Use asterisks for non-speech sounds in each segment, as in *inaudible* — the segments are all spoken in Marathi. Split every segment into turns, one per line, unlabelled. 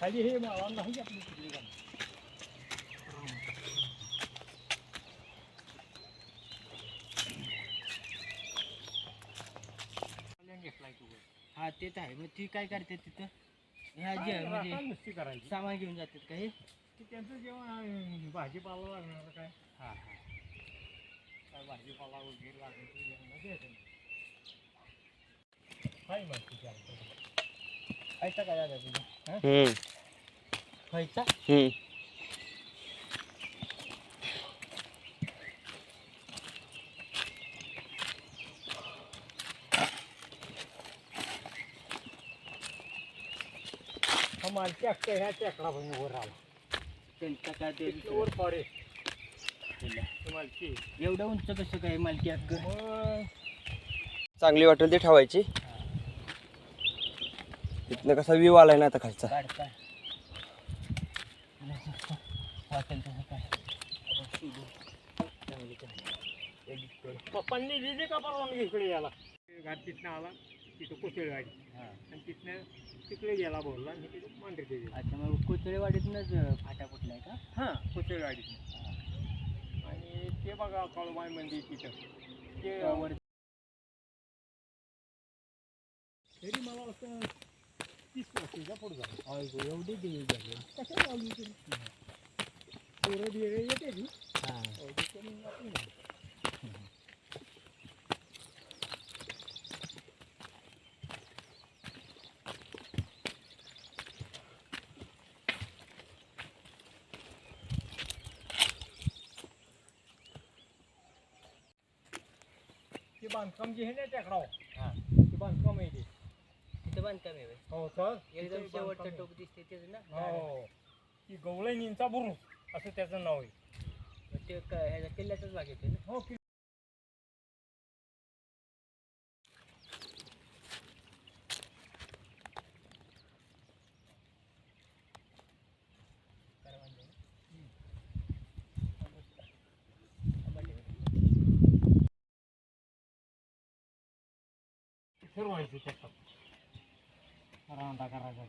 खाली हे माळा नाही आपली तिथली गाणं. घेतलाय तू वर.
हा ते तर आहे. मग ती काय करते तिथं? ह्या जे
काय
म्हणजे
नुसती करायची.
सामान घेऊन जातात का हे?
की त्यांचं जेवण भाजीपाला लागणार काय?
हा हा.
काय भाजीपाला वगैरे लागेल ते जेवण द्यायचं नाही. हाय मग
काय दादा तुझा?
हम्म.
खायचा
हम्म.
हा मालकी अख्ख्या ह्या टेकडा पण वर आला.
त्यांचा काय ते
वर फॉरेस्ट मालकी.
एवढं उंच कसं काय मालकी हक्क
मग
चांगली वाटेल ती ठेवायची. तिथनं कसा व्ह्यू आलाय ना आता खालचा.
काढता. वाटेल तसं काय?
पप्पांनी दिली का परवानगी इकडे याला घाट तिथनं आला. तिथं कोथळेवाडी
हा.
आणि तिथनं तिकडे गेला बोलला आणि तिथं मांडरे गेली.
अच्छा मग कोथळेवाडीतनंच फाटा फुटलाय का?
हां कोथळेवाडी आणि ते बघा कळवाय मंदिर तिथं. ते
वर
तरी मला वाटतं तीस वर्षाच्या पुढे झालं
अहो, एवढी दिवस झाले.
कशा लावली तरी पोरं येते
हा.
आपण बांधकाम जे आहे ना टेकडाव
हा.
ते बांधकाम आहे ते.
तिथं बांधकाम आहे.
हो सर.
एकदम
तिथं
शेवटचं
बांधकाम
टोक दिसते तेच ना.
आहे. हो. ती गवळणींचा बुरुज असं त्याचं नाव आहे.
ते काय ह्याच्या किल्ल्याचाच भाग येते ना.
हो की फिरवायचं त्याच्यात रांडा करायचा.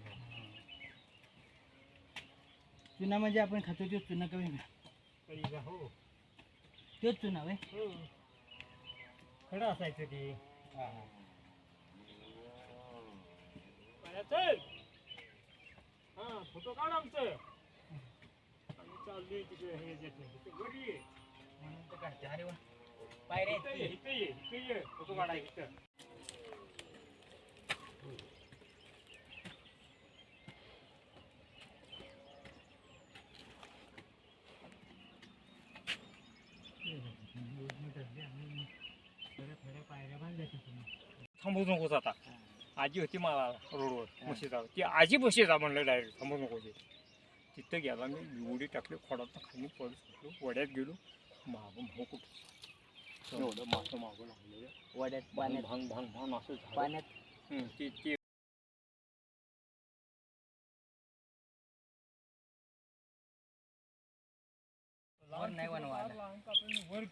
चुना म्हणजे आपण खातो तो चुना का वेगळा?
पहिला हो.
तोच चुना व्हय
हो. खडं असायचं ते. हा फोटो काढ आमचं. चाललोय तिकडे हे येत नाही ये
म्हणून तर काढते अरे वा पायऱ्या
इथं ये
की.
इथं ये इथं ये. फोटो काढाय इथं. थांबू नकोस आता. आजी होती मला रोडवर म्हशीचा ती आजी म्हशीचा म्हणलं डायरेक्ट थांबू नको ते तिथं गेला मी उडी टाकली खोडात खाली पडू सुटलो वड्यात गेलो. मागं भाऊ कुठं? एवढं मागं मागं लागलं
वड्यात
भांग
पाण्यात.
भांग भांग भांग असं.
पाण्यात.
ते ते
नाही वनवा आला.
वर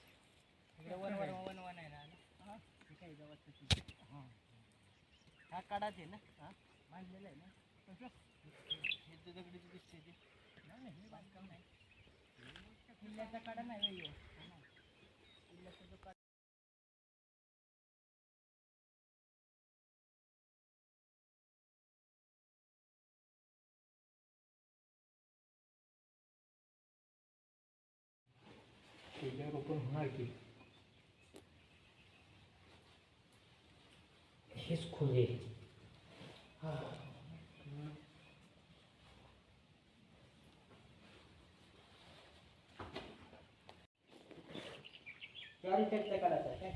इकडे वन वन वन वन आहे ना हा ठीक आहे जवळ तिथे. हा हा काढाच आहे ना. हा बांधलेला आहे ना. हे तर दगडीचं दिसते ते. नाही नाही, हे बांधकाम नाही. किल्ल्याचा काढा नाही. हा. किल्ल्याचा जो काढा
केल्यावर ओपन होणार की? हेच खोली आहे.
चार साईडचा काढायचा काय?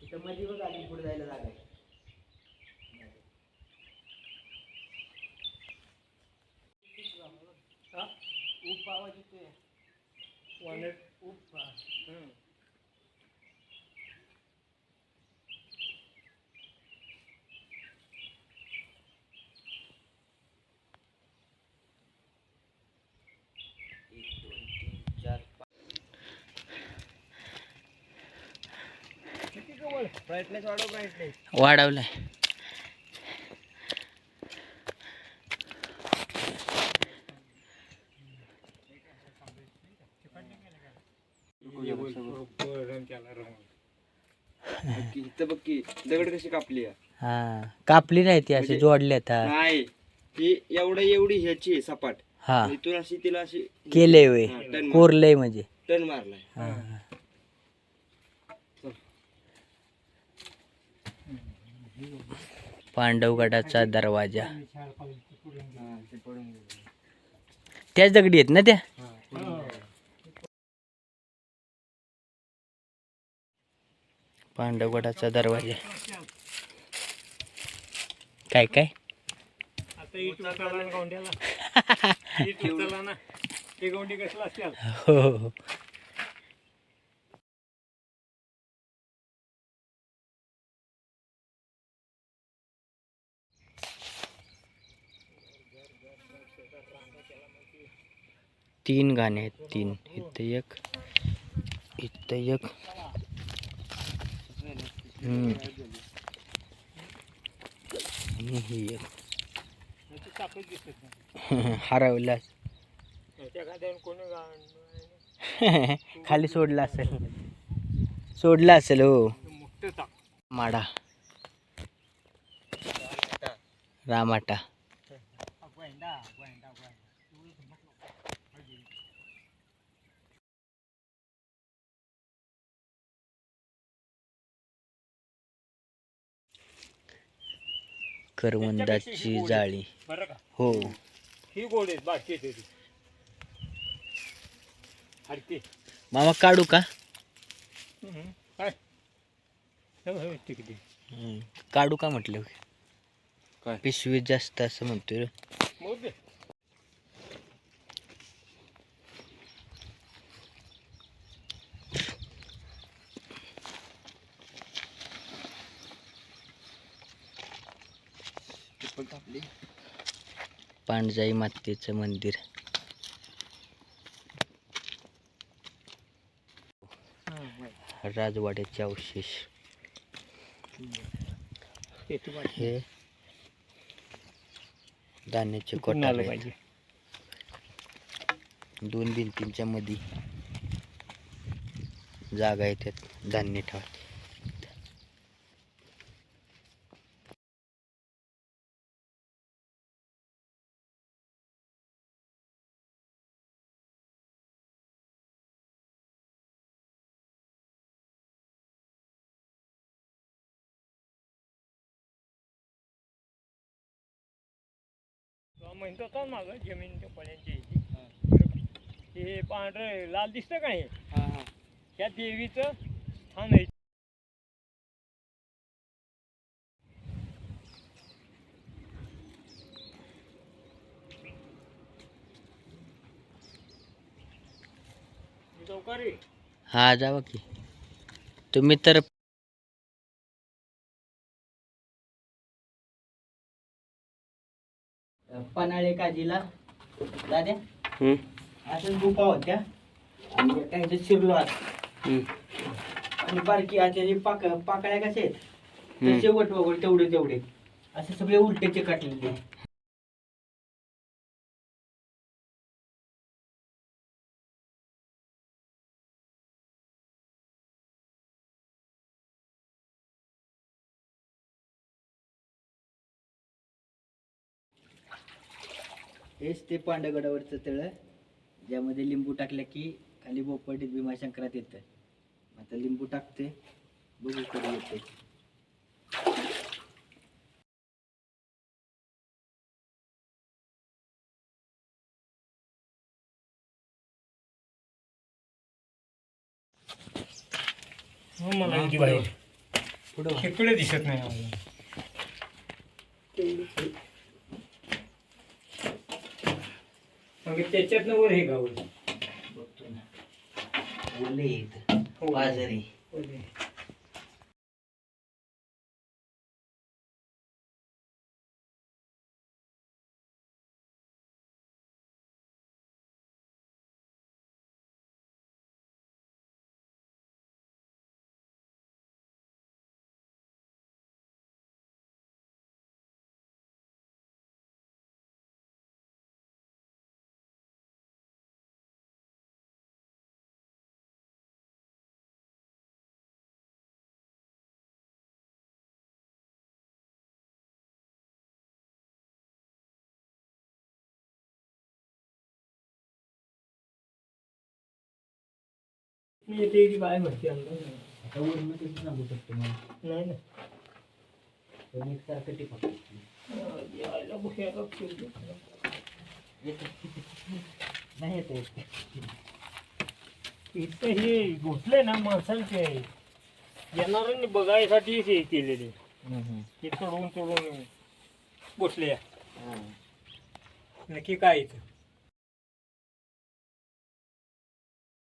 तिथं मध्ये बघ आधी पुढे जायला जागा आहे
हा?
खूप आवाज येतोय
वाढवलाय.
इथं बघ की दगड कशी कापली
हा कापली नाही ती अशी
म्हणजे-
हा.
नाही ही एवढं एवढी ह्याची आहे सपाट.
हा.
इथून अशी तिला अशी
केलंय वय
हा, मार-
कोरलंय म्हणजे.
टर्न मारलाय.
हा. पांडवगडाचा दरवाजा.
हा.
त्याच दगडी आहेत ना त्या?
हा.
पांडवगडाचा दरवाजा. काय काय?
आता *laughs* इट उचलला ना गौंड्याला इट उचलला ना ते गौंडी कसला असेल
हो हो, हो तीन गाणे आहेत तीन. इथं एक इथं एक. आणि ही एक. *laughs*
त्याची
हरवला. *laughs* खाली सोडला असेल. सोडला असेल हो. माडा. रामाटा. करवंदाची जाळी.
बरं का?
हो.
ही गोड आहेत बाकी
मामा काढू का?
काय? हो, हो, ठीक आहे, ठीक
हम्म. काढू का म्हटलं?
काय?
पिशवीत जास्त असं म्हणतोय रे.
आहे. मोड दे.
टिप्पल कापली
पांडजाई मातेचं मंदिर. राजवाड्याचे अवशेष. हे कोठार
पाहिजे?
दोन भिंतींच्या मध्ये जागा आहे त्यात. धान्य ठेवा.
म्हणतो होता मागं जमीन त्या पड्यांची हे पांढरं लाल दिसतं का हे त्या देवीचं स्थान आहे.
हा जावा की. तुम्ही तर पन्हाळे काजीला दाद्या
हम्म,
असं गुफा होत्या. आणि त्यांच्या शिरलो आत आणि बारकी त्याचे पाक पाकळ्या कशा आहेत?
हम्म.
तसे वट वगैरे तेवढे तेवढे असे सगळे उलटेचे काटलेले हेच ते पांडगडावरचं तळ ज्यामध्ये लिंबू टाकलं की खाली बोपडीत भीमाशंकरात येतं. आता लिंबू टाकते बघू कधी येते
हो मला बाहेर.
पुढं
खेकडे दिसत नाही. मग त्याच्यातनं वर हे गाव
बघतो ना. ओले इथं
हो.
बाजारी.
मी काय माहिती अंदाज नाही.
आता वरून कसं सांगू शकतो मला
नाही ना
टिपा.
यायला.
नाही. येत
इथं हे घुसले ना माणसांचे येणाऱ्यांनी बघायसाठी हे केलेले. हे चढवून चढवून बसले नक्की काय इथं?